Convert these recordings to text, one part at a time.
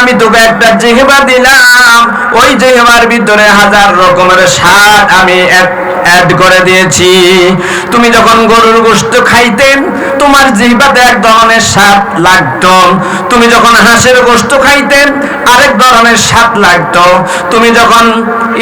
আমি তোকে একটা জিহবা দিলাম। ওই জিহবার ভিতরে হাজার রকমের স্বাদ আমি অ্যাড করে দিয়েছি। তুমি যখন গরুর গোশত খাইতেন, তোমার জিহবাতে এক ধরনের স্বাদ লাগতো। তুমি যখন হাঁসের গোশত খাইতেন, আরেক ধরনের স্বাদ লাগতো। তুমি যখন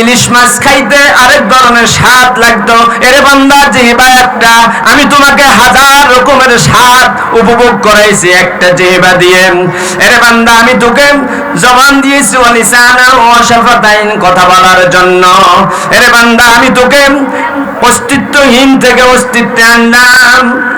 ইলিশ মাছ খাইতে আরেক ধরনের স্বাদ লাগতো। এরে বান্দা জিহবা একটা আমি তোমাকে হাজার রকমের স্বাদ উপভোগ করাইছি, একটা জিহবা দিয়ে। এরে বান্দা, আমি তোকে জবান দিয়েছি, ওয়ালিসানা ও শাফাতাইন কথা বলার জন্য। এরে বান্দা, আমি তোকে অস্তিত্বহীন থেকে অস্তিত্বে আনলাম।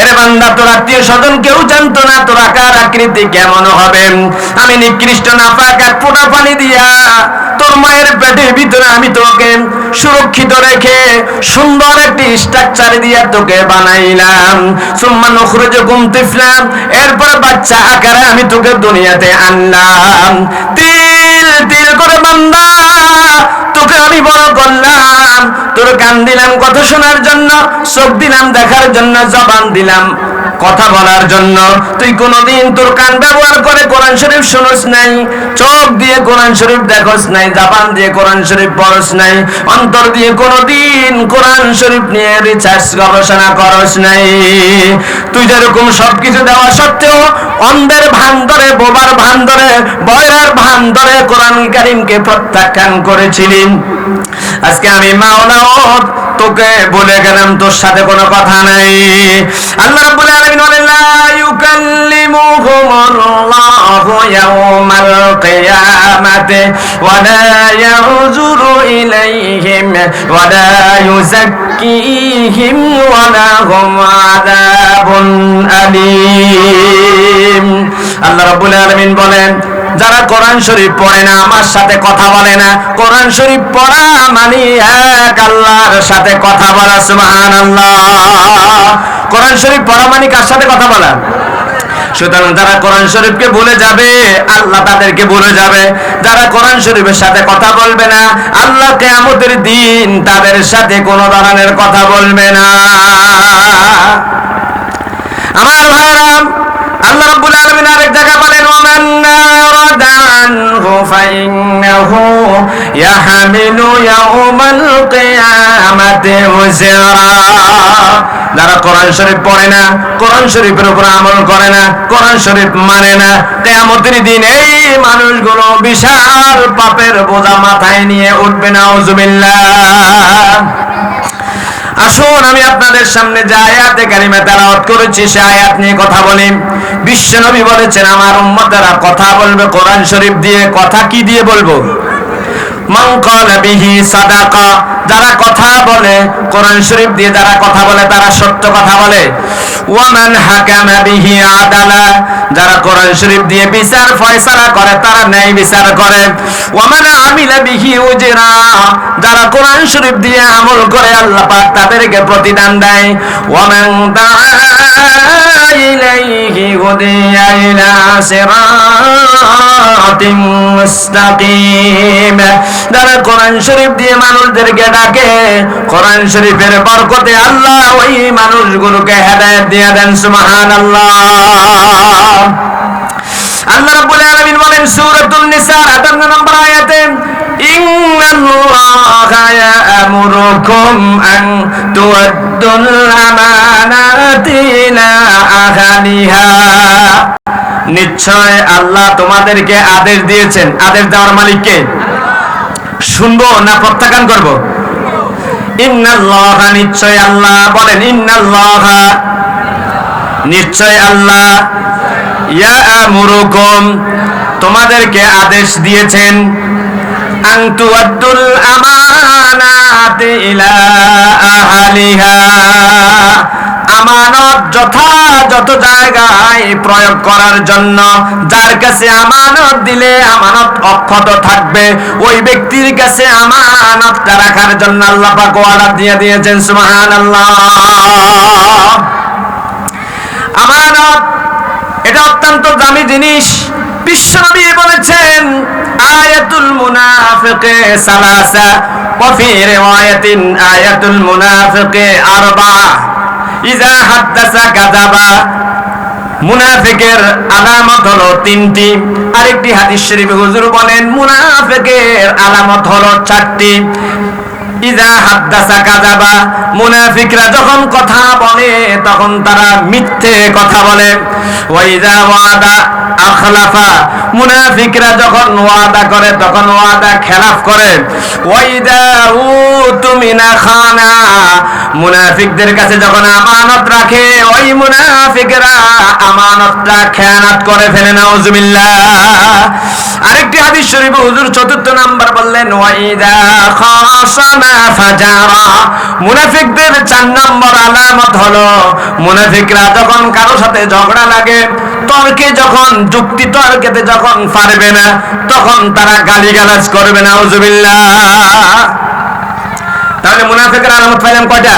এরে বান্দা, তোর আত্মীয় স্বজন কেউ জানতো না তোর আকার আকৃতি, কেমন হবে? আমি নিকৃষ্ট পানি দিয়া তোর মায়ের পেটের ভিতরে আমি তোকে সুরক্ষিত রেখে সুন্দর একটি স্ট্রাকচার দিয়া তোকে বানাইলাম। সুম্মা নখরুজুকুম তিফলাম এরপর বাচ্চা আকারে আমি তোকে দুনিয়াতে আনলাম। তিল তিল করে বান্দা আমি বড় করলাম তোর কান দিলাম কথা শোনার জন্য, চোখ দিলাম দেখার জন্য, জবান দিলাম কথা বলার জন্য। তুই কোনদিন তোর কান ব্যবহার করে কোরআন শরীফ শুনোস নাই, চোখ দিয়ে কোরআন শরীফ দেখোস নাই, জাবান দিয়ে কোরআন শরীফ পড়স নাই, অন্তর দিয়ে কোনদিন কোরআন শরীফ নিয়ে রিসার্চ গবেষণা করস নাই। তুই যেরকম সবকিছু দেওয়া সত্ত্বেও, অন্ধের ভান ধরে বোবার ভান ধরে বয়রার ভান ধরে কোরআন কারিমকে প্রত্যাখ্যান করেছিলি। আজকে আমি মাওলাও তোকে বলে গেলাম, তোর সাথে কোনো কথা নাই। আল্লাহ রাব্বুল আলামিন বলেন, লা ইউকাল্লিমুহুমুল্লাহু ইয়াওমাল কিয়ামাতি ওয়া লা ইয়ানজুরু ইলাইহিম ওয়া লা ইউযাক্কিহিম ওয়া লাহুম আযাবুন আলীম। আল্লাহ রাব্বুল আলামিন বলেন যারা কোরআন শরীফ পড়ে না, আমার সাথে কথা বলে না। কোরআন শরীফ পড়া মানে এক, আল্লাহর সাথে কথা বলা, সুবহানাল্লাহ। কোরআন শরীফ পড়া মানে কার সাথে কথা বলা? সুতরাং যারা কোরআন শরীফকে ভুলে যাবে, আল্লাহ তাদেরকে ভুলে যাবে। যারা কোরআন শরীফের সাথে কথা বলবে না, আল্লাহ কেয়ামতের দিন তাদের সাথে কোনো ধরনের কথা বলবে না। আমার ভাইরাম আল্লাহ রাব্বুল আলামিন আরেক জায়গায় বলেন ওমান আনহু ফাইন্নাহু ইয়াহমিলু ইয়াউমাল কিয়ামাতি উজরা যারা কোরআন শরীফ পড়ে না, কোরআন শরীফের উপর আমল করে না, কোরআন শরীফ মানে না, কিয়ামতের দিন এই মানুষগুলো বিশাল পাপের বোঝা মাথায় নিয়ে উঠবে না উজুবিল্লাহ আসুন, আমি আপনাদের সামনে যে আয়াতে কারিমা তেলাওয়াত করেছি, সে আয়াত নিয়ে কথা বলি। বিশ্ব নবী বলেছেন, আমার উম্মতেরা কথা বলবে কোরআন শরীফ দিয়ে, কথা কি দিয়ে বলব? মঙ্কল বিহি সাদাকা যারা কথা বলে, কোরআন শরীফ দিয়ে যারা কথা বলে, তারা সত্য কথা বলে। ওয়ামান হাকামা বিহি আদালা, যারা কোরআন শরীফ দিয়ে বিচার ফয়সালা করে, তারা ন্যায় বিচার করে। ওয়ামান আমিলা বিহি উজরা, যারা কোরআন শরীফ দিয়ে আমল করে, আল্লাহ পাক তাদেরকে প্রতিদান দেয়। ওয়ামান দাআ ইলাইহি হুদিয়া ইলা সিরাতিন মুস্তাকিম, যারা কোরআন শরীফ দিয়ে মানুষদেরকে ডাকে। কোরআন শরীফের বরকতে আল্লাহ ওই মানুষগুলোকে হেদায়েত দিয়ে দেন, সুবহানাল্লাহ। আল্লাহ রাব্বুল আলামিন বলেন, সূরাতুন নিসা 58 নম্বর আয়াতে, ইন্নাল্লাহা ইয়া'মুরুকুম আন তুআদ্দুল আমানাতি ইলা আহলিহা নিশ্চয় আল্লাহ তোমাদেরকে আদেশ দিয়েছেন। আদেশ দেওয়ার মালিককে। শুনব না প্রত্যাখ্যান করব? ইন্নাল্লাহা, নিশ্চয় আল্লাহ বলেন ইন্নাল্লাহা। নিশ্চয় আল্লাহ। ইয়ামুরুকুম তোমাদেরকে আদেশ দিয়েছেন আন তুআদ্দুল আমানাতি ইলা আহলিহা। আমানত যথাযথ জায়গায় প্রয়োগ করার জন্য, যার কাছে আমানত দিলে আমানত অক্ষত থাকবে, ওই ব্যক্তির কাছে আমানতটা রাখার জন্য আল্লাহ পাক ওয়াদা দিয়ে দিয়েছেন, সুবহানাল্লাহ। আমানত, এটা অত্যন্ত দামি জিনিস। বিশ্বনবী বলেছেন, আয়াতুল মুনাফিকে সালাসা ওয়া ফি রিওয়ায়াতিন আয়াতুল মুনাফিকে আরবা। ইজা হাদ্দাসা কাযাবা মুনাফিকের আলামত হলো তিনটি। আরেকটি হাদিস শরীফে হুজুর বলেন, মুনাফিকের আলামত হলো চারটি। ইজা হাদ্দাসা কাযাবা। মুনাফিকরা যখন কথা বলে, তখন তারা মিথ্যে কথা বলে। ওয়াইজা ওয়াদা আখলাফা। মুনাফিকরা যখন ওয়াদা করে, তখন ওয়াদা খেলাফ করে। খানা। মুনাফিকদের কাছে যখন আমানত রাখে, ওই মুনাফিকরা আমানতটা খেয়ানাত করে ফেলে, নাউজুবিল্লাহ। আরেকটি হাদিস শরীফে হুজুর চতুর্থ নাম্বার বললেন, ওয়াইদা খাসামা ফাজারা। মুনাফিকদের চার নম্বর আলামত হলো, মুনাফিকরা যখন কারও সাথে ঝগড়া লাগে, তর্কে যখন, যুক্তি তর্কেতে যখন পারবে না, তখন তারা গালিগালাজ করবে না উজুবিল্লাহ তাহলে মুনাফিকের আলামত পাইলাম কয়টা?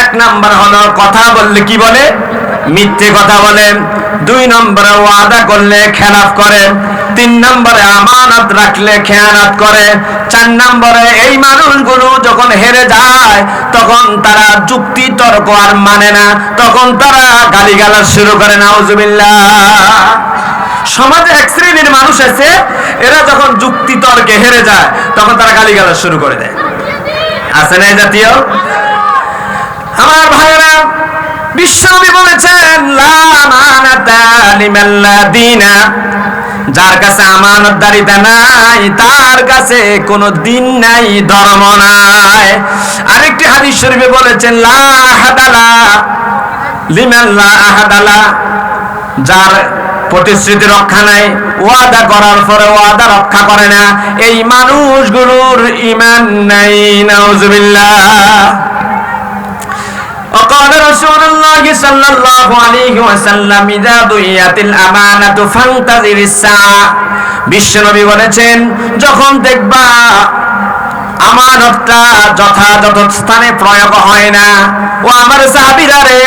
এক নাম্বার হলো, কথা বললে কি বলে? মিথ্যে কথা বলে, দুই নম্বরে ওয়াদা করলে খেলাফ করে, তিন নম্বরে আমানত রাখলে খেয়ানাত করে, চার নম্বরে এই মানুষগুলো যখন হেরে যায়, তখন তারা যুক্তি, তর্ক আর মানে না, তখন তারা গালিগালাজ শুরু করে, নাউজুবিল্লাহ। সমাজে এক শ্রেণির মানুষ আছে, এরা যখন যুক্তি, তর্কে হেরে যায়, তখন তারা গালিগালাজ শুরু করে দেয়। আছে না জাতীয়? আমার ভাইরা বিশ্বনবী বলেছেন লা আমানাতা লিমাল্লাযিনা যার কাছে আমানতদারিতা নাই তার কাছে কোনো দিন নাই ধর্ম নাই আরেকটি হাদিস শরীফে বলেছেন লা আহাদালা লিমান লা আহাদালা যার প্রতিশ্রুতি রক্ষা নাই ওয়াদা করার পরে ওয়াদা রক্ষা করে না এই মানুষগুলোর ইমান নাই নাউজুবিল্লাহ وقال رسول الله صلى الله عليه وسلم إذا ضيعت الأمانة فانتظر الساعة বিশ্বনবী বলেছেন যখন দেখবা আমানতটা যথাযথ স্থানে প্রয়োগ হয় না ও আমার সাহাবীরা রে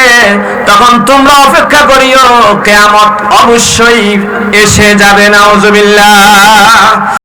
তখন তোমরা অপেক্ষা করিও কেয়ামত অবশ্যই এসে যাবে নাউজুবিল্লাহ